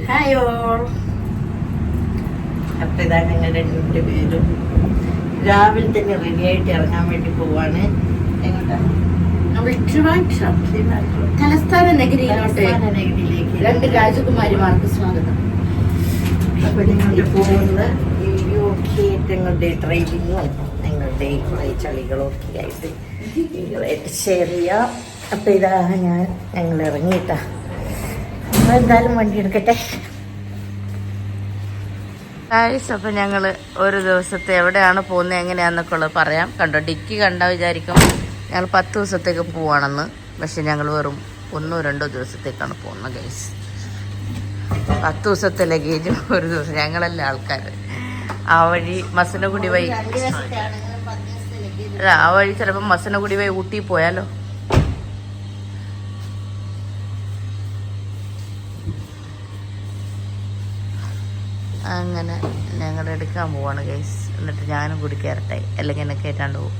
Hi all അപ്പൊ ഇതാ ഞങ്ങൾ രണ്ടുപേരും രാവിലെ തന്നെ ഇറങ്ങാൻ വേണ്ടി പോവാണ്. തലസ്ഥാന നഗരിയിലോട്ട് രണ്ട് രാജകുമാരിമാർക്ക് സ്വാഗതം. അപ്പൊ ഞങ്ങളുടെ പോകുന്ന ഒക്കെ ഞങ്ങളുടെ ഡ്രൈവിങ്ങും ഞങ്ങളുടെ കുറേ ചളികളും ഒക്കെ ആയിട്ട്. നിങ്ങളായിട്ട് ഷെയർ ചെയ്യാം. അപ്പൊ ഇതാ ഞാൻ ഞങ്ങൾ ഇറങ്ങിയിട്ടാ. അപ്പൊ എന്തായാലും വണ്ടി എടുക്കട്ടെ. ഗായ്സ് അപ്പം ഞങ്ങൾ ഒരു ദിവസത്തെ എവിടെയാണ് പോകുന്നത് എങ്ങനെയാന്നൊക്കെ ഉള്ളത് പറയാം. കണ്ടോ ഡിക്കി കണ്ടാൽ വിചാരിക്കും ഞങ്ങൾ പത്ത് ദിവസത്തേക്ക് പോവാണെന്ന്. പക്ഷെ ഞങ്ങൾ വെറും ഒന്നോ രണ്ടോ ദിവസത്തേക്കാണ് പോകുന്നത് ഗൈസ് പത്ത് ദിവസത്തെ ലഗേജും ഒരു ദിവസം. ഞങ്ങളല്ല ആൾക്കാർ ആ വഴി മസനഗുടി വഴി. ആ വഴി ചിലപ്പോൾ മസനഗുടി വഴി ഊട്ടി പോയാലോ? അങ്ങനെ ഞങ്ങൾ എടുക്കാൻ പോവാണ് ഗൈസ് എന്നിട്ട് ഞാനും കൂടി കയറട്ടെ അല്ലെങ്കിൽ എന്നെ കയറ്റാണ്ട് പോകും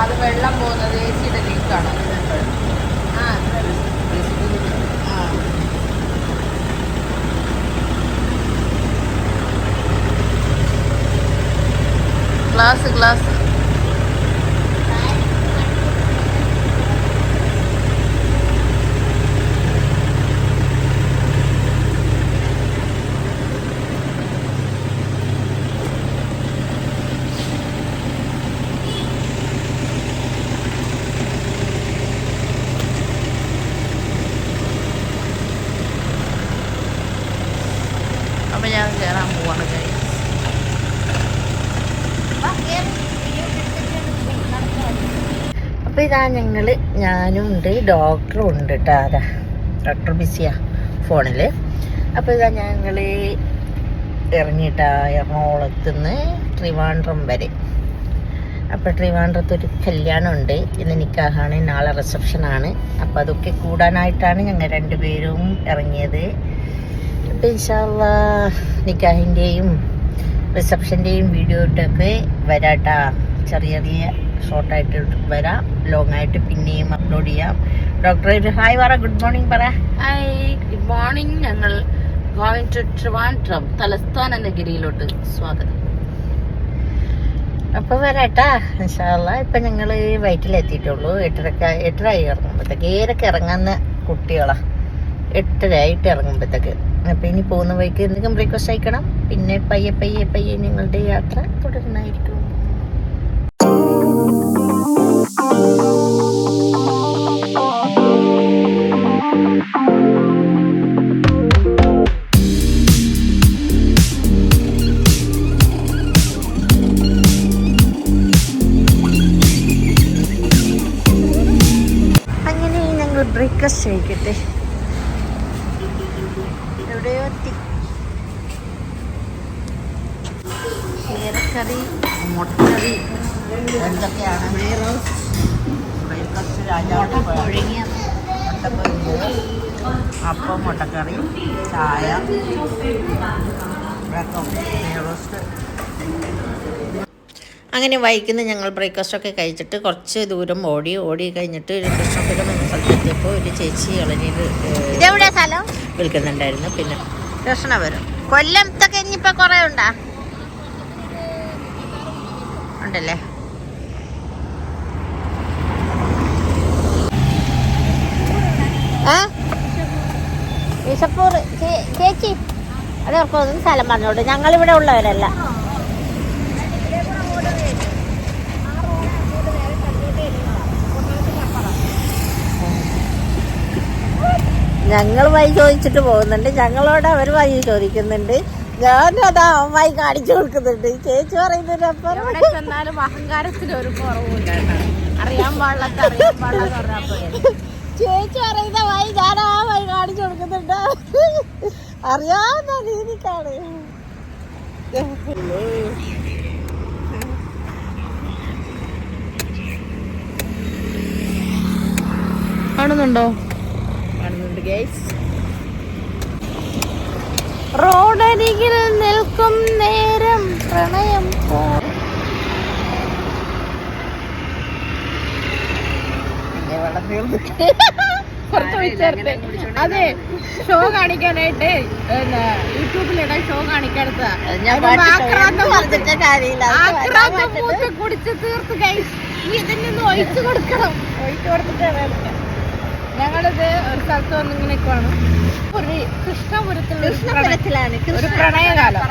അത് വെള്ളം പോകുന്നത് എ സിയുടെ ലീക്കാണ് ഗ്ലാസ് ഗ്ലാസ് അപ്പൊ ഞാൻ കയറാൻ പോവാണ് guys. അപ്പൊ ഇതാ ഞങ്ങൾ ഞാനും ഉണ്ട് ഡോക്ടറും ഉണ്ട് കേട്ടോ അതാ ഡോക്ടർ ബിസിയാ ഫോണിൽ. അപ്പൊ ഇതാ ഞങ്ങൾ ഇറങ്ങിയിട്ടാ എറണാകുളത്ത് നിന്ന് ട്രിവാൻഡ്രം വരെ. അപ്പൊ ട്രിവാൻഡ്രത്ത് ഒരു കല്യാണം ഉണ്ട് ഇന്ന് നിക്കാഹാണ് നാളെ റിസപ്ഷൻ ആണ്. അപ്പൊ അതൊക്കെ കൂടാനായിട്ടാണ് ഞങ്ങൾ രണ്ടുപേരും ഇറങ്ങിയത്. അപ്പൊ ഇൻഷാല്ല നിക്കാഹിന്റെയും റിസപ്ഷന്റെയും വീഡിയോ ഇട്ടൊക്കെ വരാട്ടാ. ചെറിയ ചെറിയ ഷോർട്ടായിട്ട് വരാം. ലോങ് ആയിട്ട് പിന്നെയും അപ്ലോഡ് ചെയ്യാം. ഡോക്ടർ ഒരു ഹായ് പറ ഗുഡ് മോർണിംഗ് പറ. ഹായ് ഗുഡ് മോർണിംഗ് ഞങ്ങൾ ഗോയിങ് ടു ട്രിവാൻഡ്രം തലസ്ഥാന നഗരിയിലോട്ട് സ്വാഗതം. അപ്പൊ വരാട്ടാ. ഇൻഷാല്ല ഇപ്പൊ ഞങ്ങൾ വയറ്റിലെത്തിയിട്ടുള്ളൂ. എട്ടരക്ക എട്ടരായി ഇറങ്ങുമ്പോഴത്തേക്ക് ഏരൊക്കെ ഇറങ്ങുന്ന കുട്ടികളാ. എട്ടരയായിട്ട് ഇറങ്ങുമ്പോഴത്തേക്ക് അപ്പൊ ഇനി പോകുന്ന വഴിക്ക് എന്തെങ്കിലും ബ്രേക്ക്ഫാസ്റ്റ് അയക്കണം. പിന്നെ പയ്യെ പയ്യെ പയ്യെ നിങ്ങളുടെ യാത്ര തുടരുന്നതായിരിക്കും ബ്രേക്ക്ഫാസ്റ്റ് കഴിക്കട്ടെ എവിടെയോ എത്തി കേരക്കറി മുട്ടക്കറി എന്തൊക്കെയാണ് ബ്രേക്ക്ഫാസ്റ്റ് രാജാവ് ഒഴുങ്ങിയ മുട്ടക്കറി അപ്പം മുട്ടക്കറി ചായ റോസ്റ്റ് അങ്ങനെ വൈകുന്നേരം ഞങ്ങൾ ബ്രേക്ക്ഫാസ്റ്റ് ഒക്കെ കഴിച്ചിട്ട് കുറച്ച് ദൂരം ഓടി ഓടി കഴിഞ്ഞിട്ട് ഒരു കൃഷ്ണപുരം എന്ന സ്ഥലത്തെത്തിയപ്പോൾ ഒരു ചേച്ചി ഇളനീര് വിൽക്കുന്നുണ്ടായിരുന്നു പിന്നെ കൃഷ്ണപുരം. കൊല്ലത്തൊക്കെ ഇനിയിപ്പോൾ കൊറേ ഉണ്ടാ? ഉണ്ടല്ലേ വിഷപ്പൂർ ചേച്ചി അതൊക്കെ സ്ഥലം ഞങ്ങൾ ഞങ്ങളിവിടെ ഉള്ളവരല്ല. ഞങ്ങൾ വഴി ചോദിച്ചിട്ട് പോകുന്നുണ്ട്. ഞങ്ങളോട് അവർ വഴി ചോദിക്കുന്നുണ്ട്. ഞാനും അതാ വഴി കാണിച്ചു കൊടുക്കുന്നുണ്ട്. ചേച്ചി പറയുന്നൊരു അപ്പുറം. ചെന്നാലും അഹങ്കാരത്തിന് ഒരു കുറവുമില്ല. അറിയാൻ പാടില്ലാത്ത അറിയാൻ പാടില്ലാത്ത ചേച്ചി പറയുന്ന വഴി ഞാൻ ആ വഴി കാണിച്ചു കൊടുക്കുന്നുണ്ട്. അറിയാവുന്ന രീതിക്കാണ്. കാണുന്നുണ്ടോ? കാണുന്നുണ്ട് ഗൈസ് റോഡരികിൽ നിൽക്കും നേരം പ്രണയം പോ കുറച്ച് ഒഴിച്ചേർത്ത് അതെ. ഷോ കാണിക്കാനായിട്ട് യൂട്യൂബിലിടാൻ ഷോ മൂത്ത് കുടിച്ച് തീർത്ത് കഴിച്ച് നീ ഇതിന് ഒന്ന് ഒഴിച്ചു കൊടുക്കണം. ഒഴിച്ചു കൊടുത്തിട്ട് ഞങ്ങളിത് ഒരു സ്ഥലത്ത് വന്ന് ഇങ്ങനെ നിൽക്കുവാണ് ഒരു പ്രണയ- കൃഷ്ണപുരത്തിലാണ്. ഒരു പ്രണയകാലം.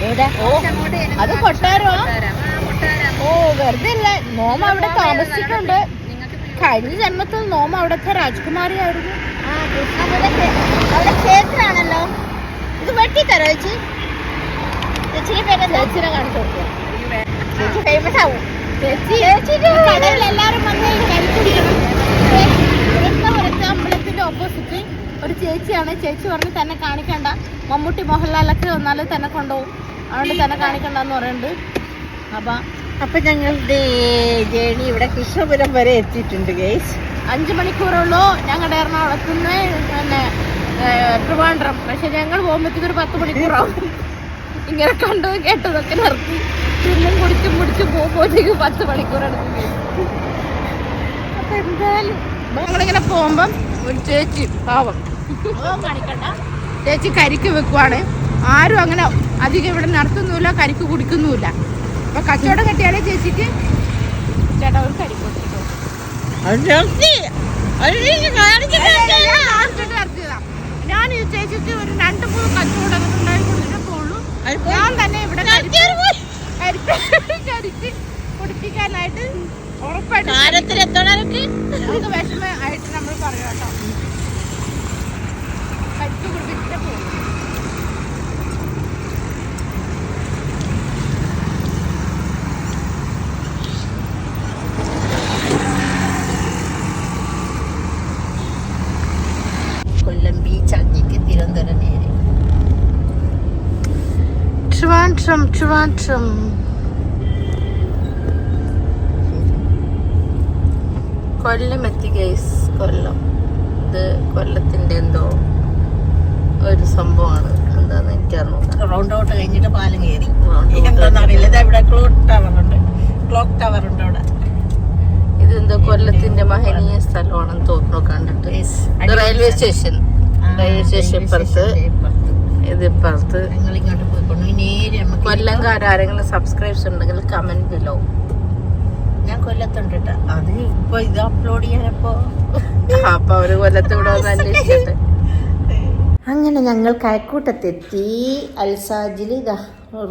എവിടെ? ഓ, അത് കൊട്ടാരോ. ഓ വെറുതെ ഇല്ല. നോമ അവിടെ താമസിക്കുന്നുണ്ട്. കഴിഞ്ഞ ജന്മത്തിൽ നോമ അവിടുത്തെ രാജകുമാരിയായിരുന്നു. അവിടെ ക്ഷേത്രമാണല്ലോ. ഇത് വെട്ടിത്തരോ ചേച്ചി? ചേച്ചിയുടെ പേര് ചേച്ചിനെ കാണിച്ചു ചേച്ചി ഫേമസ് ആവും? ചേച്ചി. കടയിൽ എല്ലാരും വന്ന് അമ്പലത്തിന്റെ ഓപ്പോസിറ്റ് ഒരു ചേച്ചിയാണ്. ചേച്ചി പറഞ്ഞ് തന്നെ കാണിക്കണ്ട. മമ്മൂട്ടി മോഹൻലാലൊക്കെ വന്നാൽ തന്നെ കൊണ്ടുപോകും. അതുകൊണ്ട് തന്നെ കാണിക്കണ്ടെന്ന് പറയുന്നുണ്ട്. അപ്പൊ അപ്പൊ ഞങ്ങളുടെ ജേണി ഇവിടെ കൃഷ്ണപുരം വരെ എത്തിയിട്ടുണ്ട് ഗൈസ് അഞ്ചു മണിക്കൂറുള്ളൂ ഞങ്ങളുടെ എറണാകുളത്ത് നിന്ന് പിന്നെ ട്രിവാൻഡ്രം. പക്ഷെ ഞങ്ങൾ പോകുമ്പോഴത്തേക്ക് ഒരു പത്ത് മണിക്കൂറാവും. ഇങ്ങനെ കണ്ടത് കേട്ടതൊക്കെ നിർത്തി. തിന്നും കുടിച്ചും കുടിച്ചും പോകുമ്പോഴത്തേക്ക് പത്ത് മണിക്കൂർ എടുക്കും അപ്പൊ എന്തായാലും ഞങ്ങളിങ്ങനെ പോകുമ്പം ഒരു ചേച്ചി പാവം. ചേച്ചി കരിക്ക് വെക്കുവാണ്. ആരും അങ്ങനെ അധികം ഇവിടെ നടത്തുന്നുമില്ല കരിക്ക് കുടിക്കുന്നുമില്ല. അപ്പൊ കച്ചവടം കെട്ടിയാലേ ചേച്ചിക്ക് ചേട്ടാ ഒരു കരി ഞാൻ ഈ ചേച്ചിക്ക് ഒരു രണ്ട് മൂന്ന് കച്ചവടം ഉണ്ടായി കൊടുത്തിട്ടേ പോകുള്ളൂ ഞാൻ തന്നെ ഇവിടെ കരിക്ക് കരിക്ക് കുടിപ്പിക്കാനായിട്ട് ഉറപ്പായിട്ട് കാലത്തിലെത്തണവർക്ക് നമുക്ക് വിഷമ ആയിട്ട് നമ്മൾ പറയാം കേട്ടോ കരിക്ക് കുടിപ്പിച്ചിട്ടേ പോകുള്ളൂ കൊല്ലം ബീച്ച് അങ്ങേക്ക് തിരുവനന്തപുരം നേരെ ട്രിവാൻഡ്രം ട്രിവാൻഡ്രം കൊല്ലം എത്തി ഗൈസ് കൊല്ലം. ഇത് കൊല്ലത്തിന്റെ എന്തോ ഒരു സംഭവമാണ്. എന്താന്ന് എനിക്കറിഞ്ഞൂടാ. റൗണ്ട് ഔട്ട് കഴിഞ്ഞിട്ട് പാലം കയറി. Round out എന്താണെന്നറിയില്ല ഇതാ ഇവിടെ ക്ലോക്ക് ടവർ ഉണ്ട്. ക്ലോക്ക് ടവർ ഉണ്ട് അവിടെ. ഇതെന്തോ കൊല്ലത്തിന്റെ മഹനീയ സ്ഥലമാണെന്ന് തോന്നുന്നു കണ്ടിട്ട്. റെയിൽവേ സ്റ്റേഷൻ റെയിൽവേ സ്റ്റേഷൻ പുറത്ത്. ഇത് ഇപ്പുറത്ത് കൊല്ലം ഇങ്ങോട്ട് പോയിക്കൊണ്ട് നേരെ നമുക്ക് കൊല്ലംകാർ ആരെങ്കിലും സബ്സ്ക്രൈബ്സ് ഉണ്ടെങ്കിൽ കമന്റ് ബിലോ ഞാൻ കൊല്ലത്തുണ്ട് കേട്ടോ അത് ഇപ്പൊ ഇത് അപ്ലോഡ് ചെയ്യാനപ്പോ. അപ്പൊ അവർ കൊല്ലത്ത് ഇവിടെ വന്ന് അന്വേഷിക്കട്ടെ. അങ്ങനെ ഞങ്ങൾ കഴക്കൂട്ടത്തെത്തി അൽസാജിൽ ഇതാ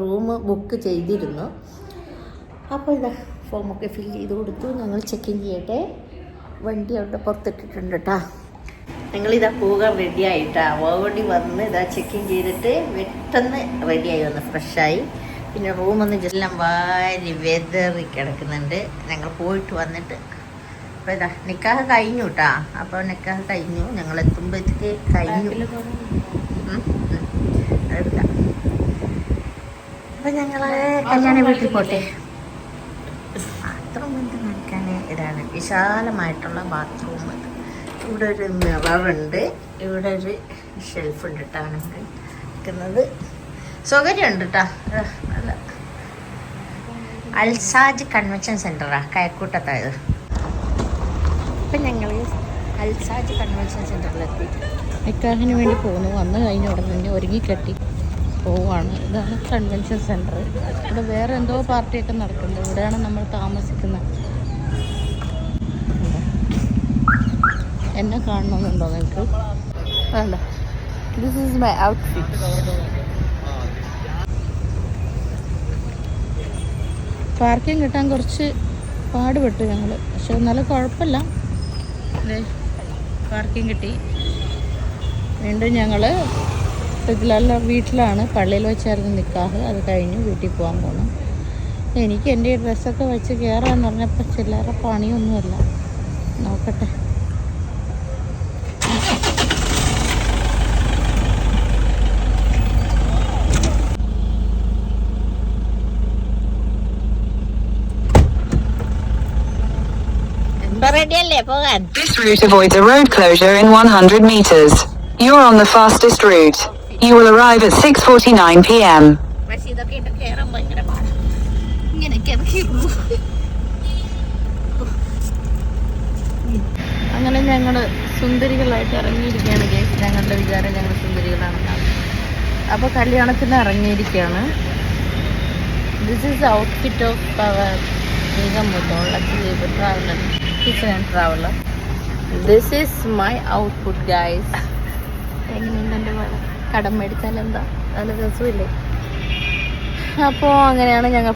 റൂം ബുക്ക് ചെയ്തിരുന്നു. അപ്പോൾ ഇതാ ഫോമൊക്കെ ഫില്ല് ചെയ്ത് കൊടുത്തു. ഞങ്ങൾ ചെക്ക് ഇൻ ചെയ്യട്ടെ. വണ്ടി അവിടെ പുറത്തിട്ടിട്ടുണ്ട് കേട്ടോ ഞങ്ങളിതാ പോകാൻ റെഡി ആയിട്ടാ. ഓടി വന്ന് ഇതാ ചെക്ക് ഇൻ ചെയ്തിട്ട് പെട്ടെന്ന് റെഡിയായി വന്ന് ഫ്രഷായി പിന്നെ റൂമൊന്ന് എല്ലാം വാരി വെതറി കിടക്കുന്നുണ്ട്. ഞങ്ങൾ പോയിട്ട് വന്നിട്ട് അപ്പോൾ ഇതാ നിക്കാഹ് കഴിഞ്ഞു കേട്ടാ അപ്പോൾ നിക്കാഹ് കഴിഞ്ഞു. ഞങ്ങൾ എത്തുമ്പോഴത്തേക്ക് കഴിഞ്ഞു. അപ്പം ഞങ്ങൾ കല്യാണ വീട്ടിൽ പോട്ടെ. ബാത്റൂം മുന്നേ നിൽക്കാൻ ഇതാണ്. വിശാലമായിട്ടുള്ള ബാത്റൂം ഇവിടെ ഒരു മിററുണ്ട് ഇവിടെ ഒരു ഷെൽഫ് ഉണ്ട് കേട്ടോ നമുക്ക് നിൽക്കുന്നത് സൗകര്യമുണ്ട് കേട്ടോ നല്ല. അൽസാജ് കൺവെൻഷൻ സെന്ററാ കയക്കൂട്ടത്തായത്. ഇപ്പം ഞങ്ങൾ അൽസാജ് കൺവെൻഷൻ സെന്ററിലെത്തി നിക്കാഹിന് വേണ്ടി പോകുന്നു വന്ന് കഴിഞ്ഞ ഉടനെ തന്നെ ഒരുങ്ങി കെട്ടി പോവാണ്. ഇതാണ് കൺവെൻഷൻ സെന്റർ ഇവിടെ വേറെ എന്തോ പാർട്ടിയൊക്കെ നടക്കുന്നുണ്ട്. ഇവിടെയാണ് നമ്മൾ താമസിക്കുന്നത്. എന്നെ കാണണമെന്നുണ്ടോ നിങ്ങൾക്ക്? വേണ്ട. This is my outfit parking കിട്ടാൻ കുറച്ച് പാടുപെട്ടു ഞങ്ങൾ പക്ഷെ നല്ല കുഴപ്പമില്ല. പാർക്കിംഗ് കിട്ടി. വീണ്ടും ഞങ്ങൾ ഇതിലല്ല വീട്ടിലാണ്. പള്ളിയിൽ വെച്ചായിരുന്നു നിൽക്കാറ് അത് കഴിഞ്ഞ് വീട്ടിൽ പോകാൻ പോകണം എനിക്ക് എന്റെ ഡ്രസ്സൊക്കെ വെച്ച് കയറാന്ന് പറഞ്ഞപ്പോൾ ചില്ലറ പണിയൊന്നുമല്ല. നോക്കട്ടെ. This route avoids a road closure in 100 meters. You're on the fastest route. You will arrive at 6:49 p.m. I'm gonna get a cable. I'm gonna get a cable. I'm gonna get a cable. I'm gonna get a cable. I'm gonna get a cable. This is the outfit of our Megamoto. Let's see if it's kitchen and traveller this is my output guys എങ്ങനെയുണ്ട് എന്റെ കടം മേടിച്ചാൽ എന്താ? നല്ല രസമില്ലേ? അപ്പോൾ അങ്ങനെയാണ് ഞങ്ങൾ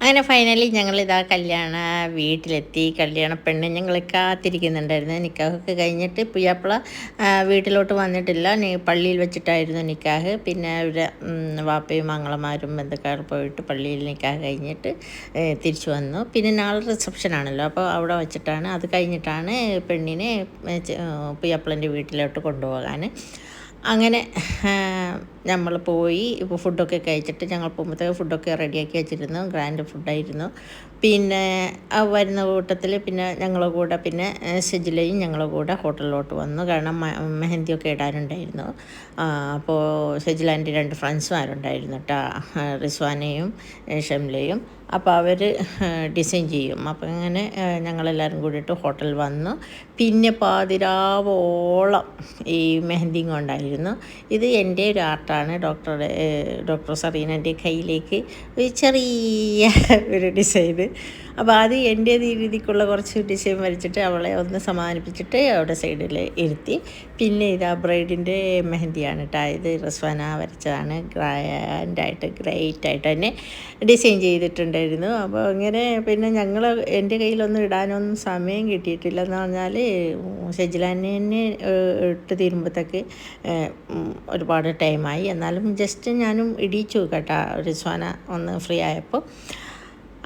അങ്ങനെ ഫൈനലി ഞങ്ങൾ ഇതാ കല്യാണ വീട്ടിലെത്തി. കല്യാണ പെണ്ണ് ഞങ്ങൾ കാത്തിരിക്കുന്നുണ്ടായിരുന്നു. നിക്കാഹൊക്കെ കഴിഞ്ഞിട്ട് പുയ്യാപ്പിള വീട്ടിലോട്ട് വന്നിട്ടില്ല. പള്ളിയിൽ വെച്ചിട്ടായിരുന്നു നിക്കാഹ്. പിന്നെ അവരുടെ വാപ്പയും മംഗളമാരും ബന്ധുക്കാർ പോയിട്ട് പള്ളിയിൽ നിക്കാഹ് കഴിഞ്ഞിട്ട് തിരിച്ചു വന്നു. പിന്നെ നാളെ റിസപ്ഷൻ ആണല്ലോ. അപ്പോൾ അവിടെ വെച്ചിട്ടാണ് അത് കഴിഞ്ഞിട്ടാണ് പെണ്ണിനെ പുയ്യാപ്പിളന്റെ വീട്ടിലോട്ട് കൊണ്ടുപോകാൻ അങ്ങനെ നമ്മൾ പോയി. ഇപ്പോൾ ഫുഡൊക്കെ കഴിച്ചിട്ട് ഞങ്ങൾ പോകുമ്പോഴത്തേക്ക് ഫുഡൊക്കെ റെഡിയാക്കി വെച്ചിരുന്നു. ഗ്രാൻഡ് ഫുഡായിരുന്നു. പിന്നെ ആ വരുന്ന കൂട്ടത്തിൽ പിന്നെ ഞങ്ങളുടെ കൂടെ പിന്നെ ഷെജിലയും ഞങ്ങളുടെ കൂടെ ഹോട്ടലിലോട്ട് വന്നു. കാരണം മെഹന്തിയൊക്കെ ഇടാനുണ്ടായിരുന്നു. അപ്പോൾ ഷെജിലാന്റെ രണ്ട് ഫ്രണ്ട്സുമാരുണ്ടായിരുന്നു കേട്ടോ റിസ്വാനയും ഷംലയും. അപ്പോൾ അവർ ഡിസൈൻ ചെയ്യും. അപ്പം അങ്ങനെ ഏഹ്, ഞങ്ങളെല്ലാവരും കൂടിയിട്ട് ഹോട്ടൽ വന്നു. പിന്നെ പാതിരാവോളം ഈ മെഹന്തിങ് ഉണ്ടായിരുന്നു ഇത് എന്റെ ഒരു ആർട്ടാണ്. ഡോക്ടറുടെ ഡോക്ടർ സറീനന്റെ കയ്യിലേക്ക് ഒരു ചെറിയ ഒരു ഡിസൈൻ. അപ്പോൾ അത് എന്റെ രീതിക്കുള്ള കുറച്ച് ഡിസൈൻ വരച്ചിട്ട് അവളെ ഒന്ന് സമാധാനിപ്പിച്ചിട്ട് അവിടെ സൈഡിൽ ഇരുത്തി. പിന്നെ ഇത് ആ ബ്രൈഡിന്റെ മെഹന്തിയാണ് കേട്ടോ. ഇത് റസ്വാന വരച്ചതാണ്. ഗ്രാൻഡായിട്ട് ഗ്രേറ്റ് ആയിട്ട് തന്നെ ഡിസൈൻ ചെയ്തിട്ടുണ്ടായിരുന്നു അപ്പോൾ അങ്ങനെ പിന്നെ ഞങ്ങൾ എന്റെ കയ്യിലൊന്നും ഇടാനൊന്നും സമയം കിട്ടിയിട്ടില്ല എന്ന് പറഞ്ഞാൽ ഷെജിലാനെ ഇട്ട് തീരുമ്പോഴത്തേക്ക് ഒരുപാട് ടൈമായി എന്നാലും ജസ്റ്റ് ഞാനും ഇടിച്ചു കേട്ടോ റിസ്വാന ഒന്ന് ഫ്രീ ആയപ്പോൾ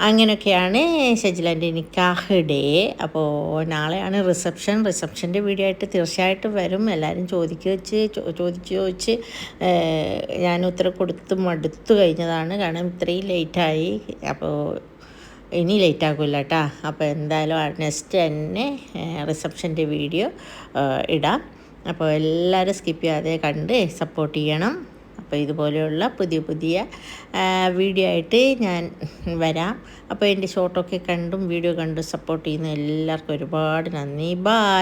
അങ്ങനെയൊക്കെയാണ് ഷജിലാന്റെ നിക്കാഹ് ഡേ. അപ്പോൾ നാളെയാണ് റിസപ്ഷൻ. റിസപ്ഷന്റെ വീഡിയോ ആയിട്ട് തീർച്ചയായിട്ടും വരും. എല്ലാവരും ചോദിക്കുക വെച്ച് ചോദിച്ച് ചോദിച്ച് ഞാൻ ഉത്തരം കൊടുത്ത് മടുത്തു കഴിഞ്ഞതാണ്. കാരണം ഇത്രയും ലേറ്റായി. അപ്പോൾ ഇനി ലേറ്റ് ആക്കില്ല കേട്ടോ. അപ്പോൾ എന്തായാലും നെക്സ്റ്റ് തന്നെ റിസപ്ഷന്റെ വീഡിയോ ഇടാം. അപ്പോൾ എല്ലാവരും സ്കിപ്പ് ചെയ്യാതെ കണ്ട് സപ്പോർട്ട് ചെയ്യണം. അപ്പോൾ ഇതുപോലെയുള്ള പുതിയ പുതിയ വീഡിയോ ആയിട്ട് ഞാൻ വരാം. അപ്പോൾ എന്റെ ഷോട്ടൊക്കെ കണ്ടും വീഡിയോ കണ്ടും സപ്പോർട്ട് ചെയ്യുന്ന എല്ലാവർക്കും ഒരുപാട് നന്ദി. ബായ്